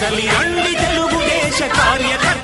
కదలి అండి తెలుగుదేశ కార్యకర్త.